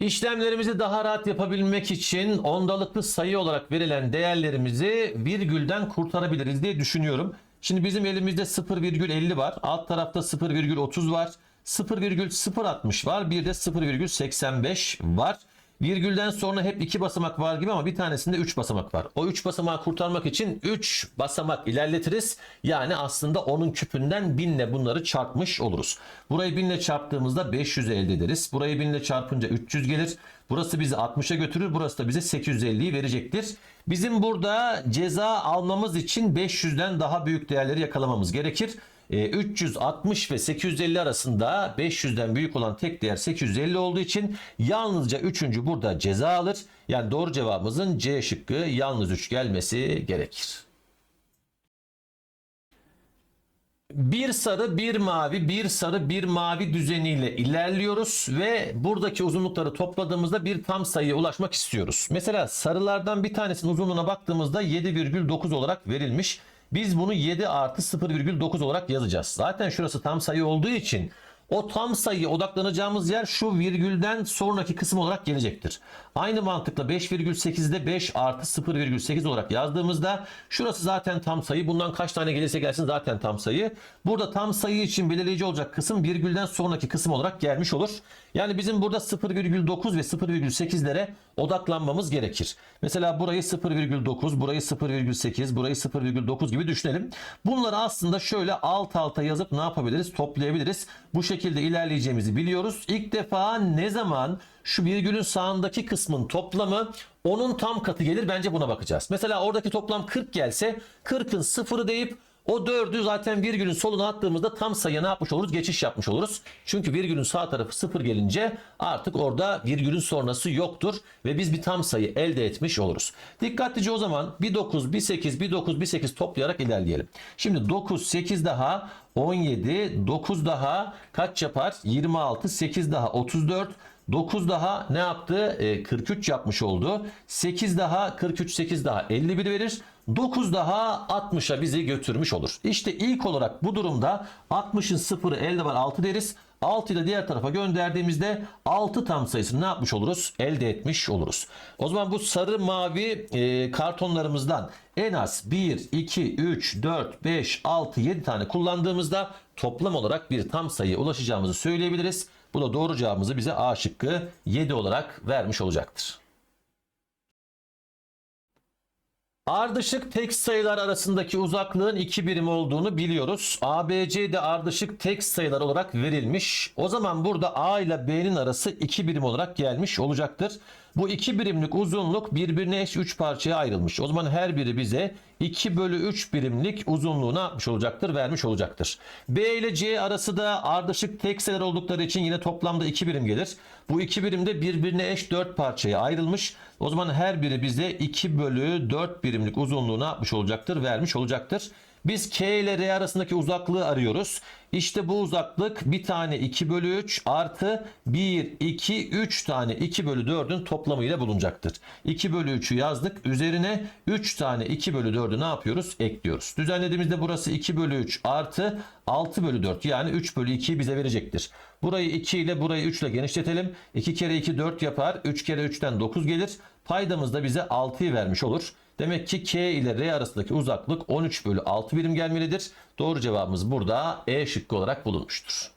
İşlemlerimizi daha rahat yapabilmek için ondalıklı sayı olarak verilen değerlerimizi virgülden kurtarabiliriz diye düşünüyorum. Şimdi bizim elimizde 0,50 var. Alt tarafta 0,30 var. 0,060 var. Bir de 0,85 var. Virgülden sonra hep iki basamak var gibi ama bir tanesinde 3 basamak var. O 3 basamağı kurtarmak için 3 basamak ilerletiriz. Yani aslında onun küpünden 1000 ile bunları çarpmış oluruz. Burayı 1000 ile çarptığımızda 500 elde ederiz. Burayı 1000 ile çarpınca 300 gelir. Burası bizi 60'a götürür. Burası da bize 850'yi verecektir. Bizim burada ceza almamız için 500'den daha büyük değerleri yakalamamız gerekir. E, 360 ve 850 arasında 500'den büyük olan tek değer 850 olduğu için yalnızca 3. burada ceza alır. Yani doğru cevabımızın C şıkkı yalnız 3 gelmesi gerekir. Bir sarı, bir mavi, bir sarı, bir mavi düzeniyle ilerliyoruz ve buradaki uzunlukları topladığımızda bir tam sayıya ulaşmak istiyoruz. Mesela sarılardan bir tanesinin uzunluğuna baktığımızda 7,9 olarak verilmiş. Biz bunu 7 artı 0,9 olarak yazacağız. Zaten şurası tam sayı olduğu için o tam sayıya odaklanacağımız yer şu virgülden sonraki kısım olarak gelecektir. Aynı mantıkla 5,8'de 5 artı 0,8 olarak yazdığımızda şurası zaten tam sayı. Bundan kaç tane gelirse gelsin zaten tam sayı. Burada tam sayı için belirleyici olacak kısım virgülden sonraki kısım olarak gelmiş olur. Yani bizim burada 0,9 ve 0,8'lere odaklanmamız gerekir. Mesela burayı 0,9, burayı 0,8, burayı 0,9 gibi düşünelim. Bunları aslında şöyle alt alta yazıp ne yapabiliriz? Toplayabiliriz. Bu şekilde ilerleyeceğimizi biliyoruz. İlk defa ne zaman şu virgülün sağındaki kısmın toplamı onun tam katı gelir bence buna bakacağız. Mesela oradaki toplam 40 gelse 40'ın sıfırı deyip o 4'ü zaten virgülün soluna attığımızda tam sayıya ne yapmış oluruz? Geçiş yapmış oluruz. Çünkü virgülün sağ tarafı 0 gelince artık orada virgülün sonrası yoktur ve biz bir tam sayı elde etmiş oluruz. Dikkatlice o zaman bir 9, bir 8, bir 9, bir 8 toplayarak ilerleyelim. Şimdi 9, 8 daha 17, 9 daha kaç yapar? 26, 8 daha 34, 9 daha ne yaptı? E, 43 yapmış oldu. 8 daha 43 8 daha 51 verir. 9 daha 60'a bizi götürmüş olur. İşte ilk olarak bu durumda 60'ın sıfırı elde var 6 deriz. 6 ile diğer tarafa gönderdiğimizde 6 tam sayısını ne yapmış oluruz? Elde etmiş oluruz. O zaman bu sarı mavi e, kartonlarımızdan en az 1, 2, 3, 4, 5, 6, 7 tane kullandığımızda toplam olarak bir tam sayıya ulaşacağımızı söyleyebiliriz. Bu da doğru cevabımızı bize A şıkkı 7 olarak vermiş olacaktır. Ardışık tek sayılar arasındaki uzaklığın iki birim olduğunu biliyoruz. ABC de ardışık tek sayılar olarak verilmiş. O zaman burada A ile B'nin arası iki birim olarak gelmiş olacaktır. Bu iki birimlik uzunluk birbirine eş 3 parçaya ayrılmış. O zaman her biri bize 2 bölü 3 birimlik uzunluğu ne yapmış olacaktır? Vermiş olacaktır. B ile C arası da ardışık tek sayılar oldukları için yine toplamda 2 birim gelir. Bu 2 birim de birbirine eş 4 parçaya ayrılmış. O zaman her biri bize 2 bölü 4 birimlik uzunluğu ne yapmış olacaktır? Vermiş olacaktır. Biz K ile R arasındaki uzaklığı arıyoruz. İşte bu uzaklık bir tane 2 bölü 3 artı 1, 2, 3 tane 2 bölü 4'ün toplamıyla bulunacaktır. 2 bölü 3'ü yazdık. Üzerine 3 tane 2 bölü 4'ü ne yapıyoruz? Ekliyoruz. Düzenlediğimizde burası 2 bölü 3 artı 6 bölü 4 yani 3 bölü 2'yi bize verecektir. Burayı 2 ile burayı 3 ile genişletelim. 2 kere 2 4 yapar. 3 kere 3'ten 9 gelir. Paydamız da bize 6'yı vermiş olur. Demek ki K ile R arasındaki uzaklık 13 bölü 6 birim gelmelidir. Doğru cevabımız burada E şıkkı olarak bulunmuştur.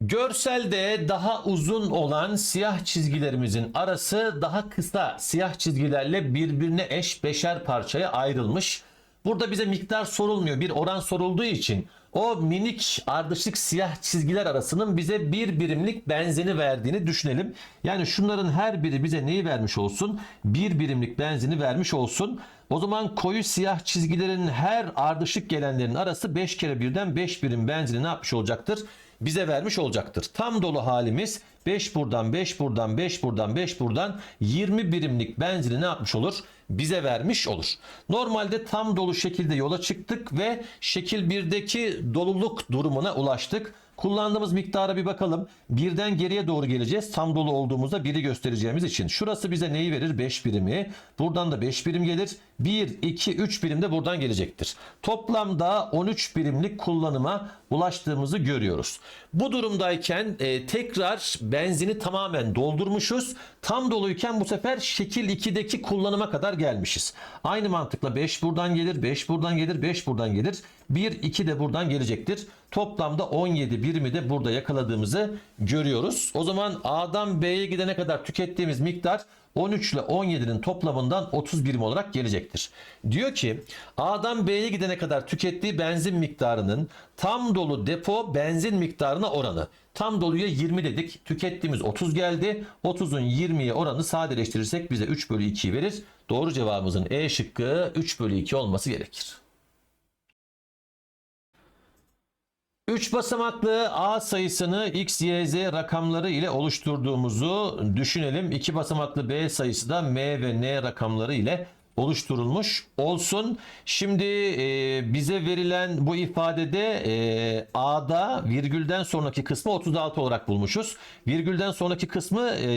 Görselde daha uzun olan siyah çizgilerimizin arası daha kısa siyah çizgilerle birbirine eş beşer parçaya ayrılmış. Burada bize miktar sorulmuyor. Bir oran sorulduğu için o minik ardışık siyah çizgiler arasının bize bir birimlik benzini verdiğini düşünelim. Yani şunların her biri bize neyi vermiş olsun? Bir birimlik benzini vermiş olsun. O zaman koyu siyah çizgilerin her ardışık gelenlerin arası 5 kere birden 5 birim benzini ne yapmış olacaktır? Bize vermiş olacaktır. Tam dolu halimiz 5 buradan 5 buradan 5 buradan 5 buradan 20 birimlik benzini ne yapmış olur? Bize vermiş olur. Normalde tam dolu şekilde yola çıktık ve şekil 1'deki doluluk durumuna ulaştık. Kullandığımız miktara bir bakalım. Birden geriye doğru geleceğiz. Tam dolu olduğumuzda biri göstereceğimiz için. Şurası bize neyi verir? 5 birimi. Buradan da 5 birim gelir. 1, 2, 3 birim de buradan gelecektir. Toplamda 13 birimlik kullanıma ulaştığımızı görüyoruz. Bu durumdayken e, tekrar benzini tamamen doldurmuşuz. Tam doluyken bu sefer şekil 2'deki kullanıma kadar gelmişiz. Aynı mantıkla 5 buradan gelir, 5 buradan gelir, 5 buradan gelir. 1, 2 de buradan gelecektir. Toplamda 17 birimi de burada yakaladığımızı görüyoruz. O zaman A'dan B'ye gidene kadar tükettiğimiz miktar 13 ile 17'nin toplamından 30 birim olarak gelecektir. Diyor ki A'dan B'ye gidene kadar tükettiği benzin miktarının tam dolu depo benzin miktarına oranı. Tam doluya 20 dedik. Tükettiğimiz 30 geldi. 30'un 20'ye oranı sadeleştirirsek bize 3 bölü 2'yi verir. Doğru cevabımızın E şıkkı 3 bölü 2 olması gerekir. 3 basamaklı A sayısını X, Y, Z rakamları ile oluşturduğumuzu düşünelim. 2 basamaklı B sayısı da M ve N rakamları ile oluşturulmuş olsun. Şimdi e, bize verilen bu ifadede e, A'da virgülden sonraki kısmı 36 olarak bulmuşuz. Virgülden sonraki kısmı e,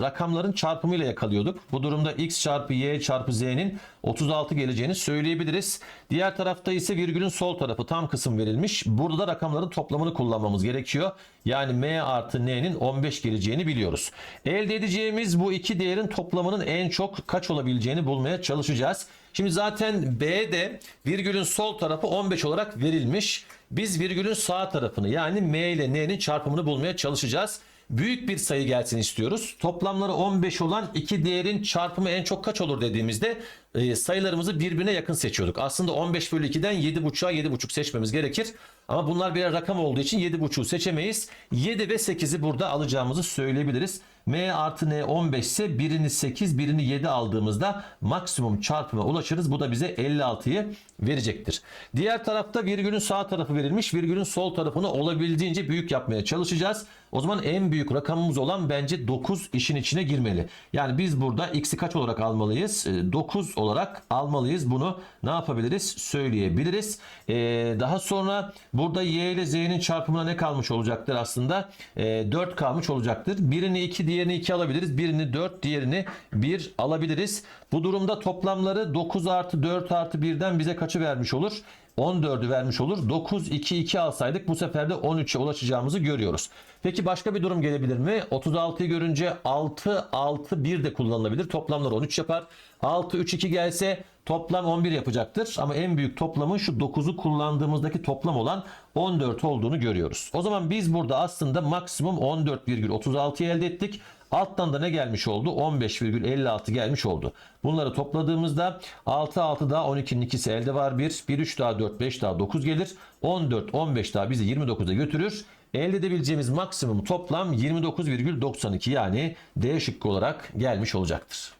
rakamların çarpımıyla yakalıyorduk. Bu durumda X çarpı Y çarpı Z'nin 36 geleceğini söyleyebiliriz. Diğer tarafta ise virgülün sol tarafı tam kısım verilmiş. Burada da rakamların toplamını kullanmamız gerekiyor. Yani M artı N'nin 15 geleceğini biliyoruz. Elde edeceğimiz bu iki değerin toplamının en çok kaç olabileceğini bulmaya çalışacağız. Şimdi zaten B'de virgülün sol tarafı 15 olarak verilmiş. Biz virgülün sağ tarafını yani M ile N'nin çarpımını bulmaya çalışacağız. Büyük bir sayı gelsin istiyoruz. Toplamları 15 olan iki değerin çarpımı en çok kaç olur dediğimizde e, sayılarımızı birbirine yakın seçiyorduk. Aslında 15 bölü 2'den 7.5'a 7.5 seçmemiz gerekir. Ama bunlar birer rakam olduğu için 7.5'u seçemeyiz. 7 ve 8'i burada alacağımızı söyleyebiliriz. M artı N 15 ise birini 8 birini 7 aldığımızda maksimum çarpıma ulaşırız. Bu da bize 56'yı verecektir. Diğer tarafta virgülün sağ tarafı verilmiş. Virgülün sol tarafını olabildiğince büyük yapmaya çalışacağız. O zaman en büyük rakamımız olan bence 9 işin içine girmeli. Yani biz burada x'i kaç olarak almalıyız? 9 olarak almalıyız. Bunu ne yapabiliriz? Söyleyebiliriz. Ee, daha sonra burada y ile z'nin çarpımına ne kalmış olacaktır aslında? Ee, 4 kalmış olacaktır. Birini 2 diğerini 2 alabiliriz. Birini 4 diğerini 1 alabiliriz. Bu durumda toplamları 9 artı 4 artı 1'den bize kaçı vermiş olur? 14'ü vermiş olur. 9, 2, 2 alsaydık bu sefer de 13'e ulaşacağımızı görüyoruz. Peki başka bir durum gelebilir mi? 36'yı görünce 6, 6, 1 de kullanılabilir. Toplamlar 13 yapar. 6, 3, 2 gelse toplam 11 yapacaktır. Ama en büyük toplamın şu 9'u kullandığımızdaki toplam olan 14 olduğunu görüyoruz. O zaman biz burada aslında maksimum 14,36'yı elde ettik. Alttan da ne gelmiş oldu? 15,56 gelmiş oldu. Bunları topladığımızda 6 6 daha 12'nin ikisi elde var 1. 1 3 daha 4 5 daha 9 gelir. 14 15 daha bizi 29'a götürür. Elde edebileceğimiz maksimum toplam 29,92 yani D şıkkı olarak gelmiş olacaktır.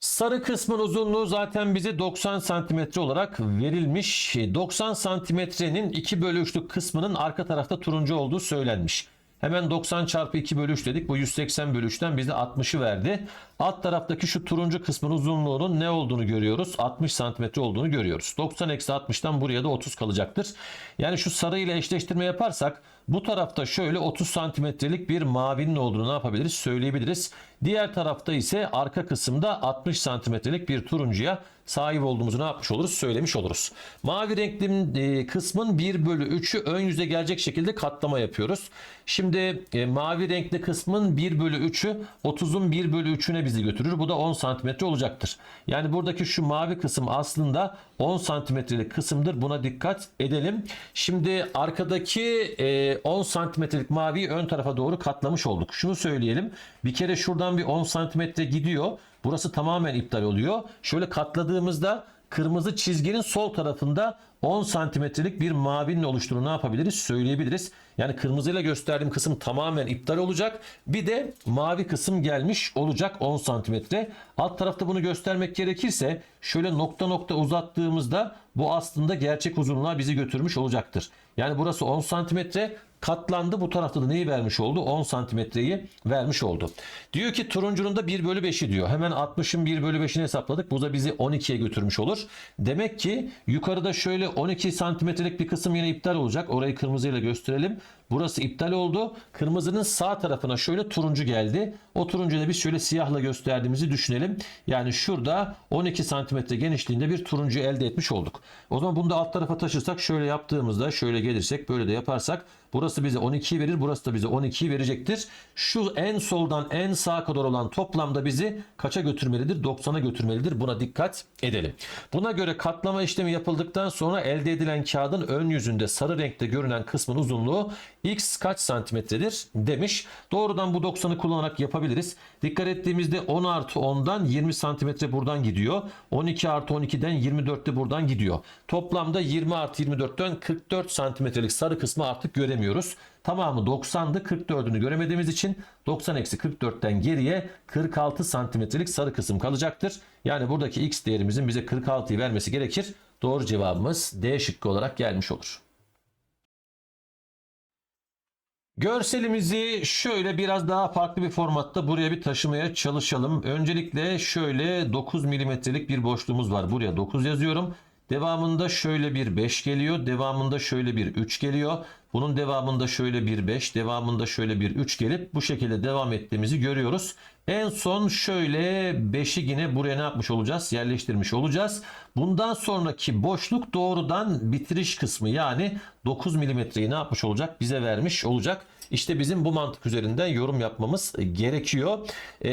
Sarı kısmın uzunluğu zaten bize 90 santimetre olarak verilmiş. 90 santimetrenin 2 bölü 3'lük kısmının arka tarafta turuncu olduğu söylenmiş. Hemen 90 çarpı 2 bölü 3 dedik. Bu 180 bölü 3'ten bize 60'ı verdi. Alt taraftaki şu turuncu kısmın uzunluğunun ne olduğunu görüyoruz. 60 santimetre olduğunu görüyoruz. 90 eksi 60'tan buraya da 30 kalacaktır. Yani şu sarı ile eşleştirme yaparsak bu tarafta şöyle 30 santimetrelik bir mavinin olduğunu ne yapabiliriz? Söyleyebiliriz. Diğer tarafta ise arka kısımda 60 santimetrelik bir turuncuya sahip olduğumuzu ne yapmış oluruz? Söylemiş oluruz. Mavi renkli e, kısmın 1 bölü 3'ü ön yüze gelecek şekilde katlama yapıyoruz. Şimdi e, mavi renkli kısmın 1 bölü 3'ü 30'un 1 bölü 3'üne bizi götürür. Bu da 10 santimetre olacaktır. Yani buradaki şu mavi kısım aslında 10 santimetrelik kısımdır. Buna dikkat edelim. Şimdi arkadaki e, 10 santimetrelik maviyi ön tarafa doğru katlamış olduk. Şunu söyleyelim. Bir kere şuradan bir 10 santimetre gidiyor. Burası tamamen iptal oluyor. Şöyle katladığımızda kırmızı çizginin sol tarafında 10 santimetrelik bir mavinin oluştuğunu ne yapabiliriz? Söyleyebiliriz. Yani kırmızıyla gösterdiğim kısım tamamen iptal olacak. Bir de mavi kısım gelmiş olacak 10 santimetre. Alt tarafta bunu göstermek gerekirse şöyle nokta nokta uzattığımızda bu aslında gerçek uzunluğa bizi götürmüş olacaktır. Yani burası 10 santimetre katlandı. Bu tarafta da neyi vermiş oldu? 10 santimetreyi vermiş oldu. Diyor ki turuncunun da 1 bölü 5'i diyor. Hemen 60'ın 1 bölü 5'ini hesapladık. Bu da bizi 12'ye götürmüş olur. Demek ki yukarıda şöyle 12 santimetrelik bir kısım yine iptal olacak. Orayı kırmızıyla gösterelim. Burası iptal oldu. Kırmızının sağ tarafına şöyle turuncu geldi. O turuncuyu da biz şöyle siyahla gösterdiğimizi düşünelim. Yani şurada 12 santimetre genişliğinde bir turuncu elde etmiş olduk. O zaman bunu da alt tarafa taşırsak şöyle yaptığımızda şöyle gelirsek böyle de yaparsak burası bize 12'yi verir. Burası da bize 12'yi verecektir. Şu en soldan en sağa kadar olan toplamda bizi kaça götürmelidir? 90'a götürmelidir. Buna dikkat edelim. Buna göre katlama işlemi yapıldıktan sonra elde edilen kağıdın ön yüzünde sarı renkte görünen kısmın uzunluğu x kaç santimetredir demiş. Doğrudan bu 90'ı kullanarak yapabiliriz. Dikkat ettiğimizde 10 artı 10'dan 20 santimetre buradan gidiyor. 12 artı 12'den 24 de buradan gidiyor. Toplamda 20 artı 24'ten 44 santimetrelik sarı kısmı artık göremiyoruz. Tamamı 90'dı 44'ünü göremediğimiz için 90 eksi 44'ten geriye 46 santimetrelik sarı kısım kalacaktır. Yani buradaki x değerimizin bize 46'yı vermesi gerekir. Doğru cevabımız D şıkkı olarak gelmiş olur. Görselimizi şöyle biraz daha farklı bir formatta buraya bir taşımaya çalışalım. Öncelikle şöyle 9 milimetrelik bir boşluğumuz var. Buraya 9 yazıyorum. Devamında şöyle bir 5 geliyor. Devamında şöyle bir 3 geliyor. Bunun devamında şöyle bir 5, devamında şöyle bir 3 gelip bu şekilde devam ettiğimizi görüyoruz. En son şöyle 5'i yine buraya ne yapmış olacağız? Yerleştirmiş olacağız. Bundan sonraki boşluk doğrudan bitiriş kısmı yani 9 milimetreyi ne yapmış olacak? Bize vermiş olacak. İşte bizim bu mantık üzerinden yorum yapmamız gerekiyor. Ee,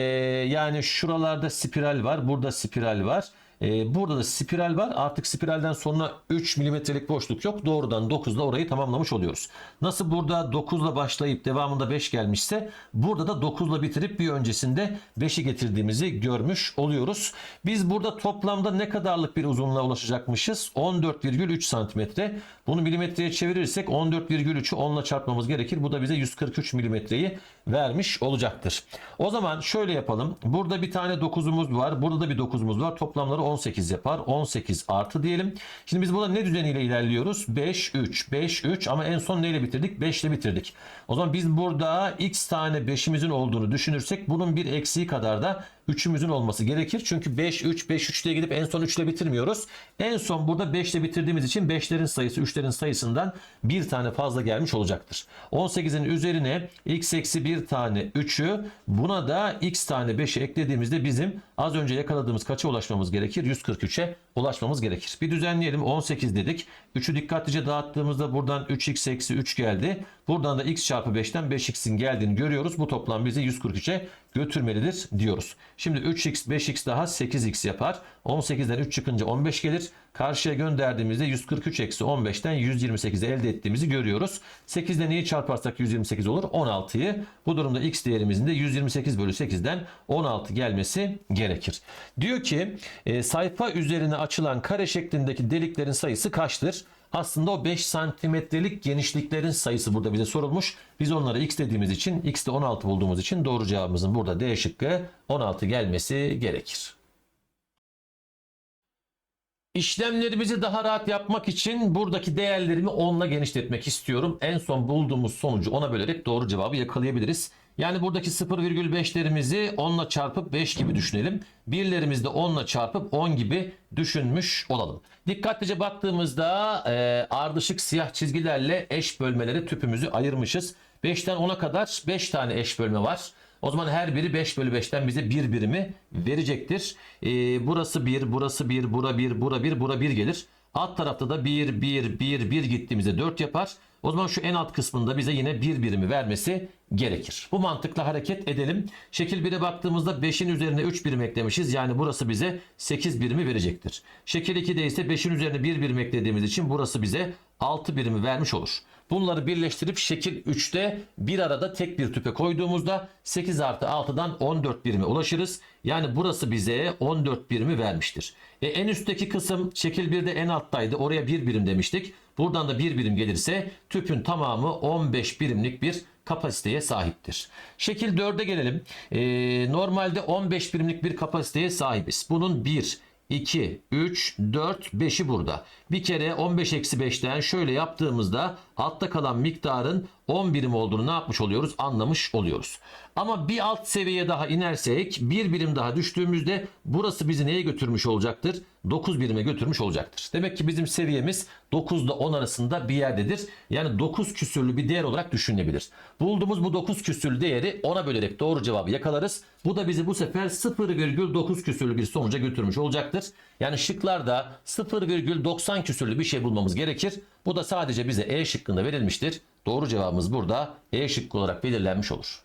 yani şuralarda spiral var, burada spiral var. Ee, burada da spiral var. Artık spiralden sonra 3 milimetrelik boşluk yok. Doğrudan 9 ile orayı tamamlamış oluyoruz. Nasıl burada 9 ile başlayıp devamında 5 gelmişse burada da 9 ile bitirip bir öncesinde 5'i getirdiğimizi görmüş oluyoruz. Biz burada toplamda ne kadarlık bir uzunluğa ulaşacakmışız? 14,3 santimetre. Bunu milimetreye çevirirsek 14,3'ü 10 ile çarpmamız gerekir. Bu da bize 143 milimetreyi vermiş olacaktır. O zaman şöyle yapalım. Burada bir tane 9'umuz var. Burada da bir 9'umuz var. Toplamları 18 yapar. 18 artı diyelim. Şimdi biz burada ne düzeniyle ilerliyoruz? 5, 3, 5, 3 ama en son neyle bitirdik? 5 ile bitirdik. O zaman biz burada x tane 5'imizin olduğunu düşünürsek bunun bir eksiği kadar da 3'ümüzün olması gerekir. Çünkü 5, 3, 5, 3 diye gidip en son 3 ile bitirmiyoruz. En son burada 5 ile bitirdiğimiz için 5'lerin sayısı 3'lerin sayısından bir tane fazla gelmiş olacaktır. 18'in üzerine x eksi bir tane 3'ü buna da x tane 5'i eklediğimizde bizim az önce yakaladığımız kaça ulaşmamız gerekir? 143'e ulaşmamız gerekir. Bir düzenleyelim 18 dedik. 3'ü dikkatlice dağıttığımızda buradan 3x eksi 3 geldi. Buradan da x çarpı 5'ten 5x'in geldiğini görüyoruz. Bu toplam bizi 143'e götürmelidir diyoruz. Şimdi 3x 5x daha 8x yapar. 18'den 3 çıkınca 15 gelir. Karşıya gönderdiğimizde 143 eksi 15'ten 128 elde ettiğimizi görüyoruz. 8'de neyi çarparsak 128 olur? 16'yı. Bu durumda x değerimizin de 128 bölü 8'den 16 gelmesi gerekir. Diyor ki e, sayfa üzerine açılan kare şeklindeki deliklerin sayısı kaçtır? Aslında o 5 santimetrelik genişliklerin sayısı burada bize sorulmuş. Biz onlara x dediğimiz için x'te 16 bulduğumuz için doğru cevabımızın burada D şıkkı 16 gelmesi gerekir. İşlemlerimizi daha rahat yapmak için buradaki değerlerimi 10 ile genişletmek istiyorum. En son bulduğumuz sonucu ona bölerek doğru cevabı yakalayabiliriz. Yani buradaki 0,5'lerimizi 10 ile çarpıp 5 gibi düşünelim. Birlerimizi de 10 ile çarpıp 10 gibi düşünmüş olalım. Dikkatlice baktığımızda e, ardışık siyah çizgilerle eş bölmeleri tüpümüzü ayırmışız. 5'ten 10'a kadar 5 tane eş bölme var. O zaman her biri 5 bölü 5'ten bize bir birimi verecektir. Ee, burası 1, burası 1, bura 1, bura 1, bura 1 gelir. Alt tarafta da 1, 1, 1, 1 gittiğimizde 4 yapar. O zaman şu en alt kısmında bize yine bir birimi vermesi gerekir. Bu mantıkla hareket edelim. Şekil 1'e baktığımızda 5'in üzerine 3 birim eklemişiz. Yani burası bize 8 birimi verecektir. Şekil 2'de ise 5'in üzerine 1 birim eklediğimiz için burası bize 6 birimi vermiş olur. Bunları birleştirip şekil 3'te bir arada tek bir tüpe koyduğumuzda 8 artı 6'dan 14 birime ulaşırız. Yani burası bize 14 birimi vermiştir. E en üstteki kısım şekil 1'de en alttaydı. Oraya 1 birim demiştik. Buradan da 1 birim gelirse tüpün tamamı 15 birimlik bir kapasiteye sahiptir. Şekil 4'e gelelim. Ee, normalde 15 birimlik bir kapasiteye sahibiz. Bunun 1, 2, 3, 4, 5'i burada. Bir kere 15 eksi 5'ten şöyle yaptığımızda altta kalan miktarın 10 birim olduğunu ne yapmış oluyoruz? Anlamış oluyoruz. Ama bir alt seviyeye daha inersek bir birim daha düştüğümüzde burası bizi neye götürmüş olacaktır? 9 birime götürmüş olacaktır. Demek ki bizim seviyemiz 9 ile 10 arasında bir yerdedir. Yani 9 küsürlü bir değer olarak düşünülebilir. Bulduğumuz bu 9 küsürlü değeri 10'a bölerek doğru cevabı yakalarız. Bu da bizi bu sefer 0,9 küsürlü bir sonuca götürmüş olacaktır. Yani şıklarda 0,90 küsürlü bir şey bulmamız gerekir. Bu da sadece bize E şıkkında verilmiştir. Doğru cevabımız burada E şıkkı olarak belirlenmiş olur.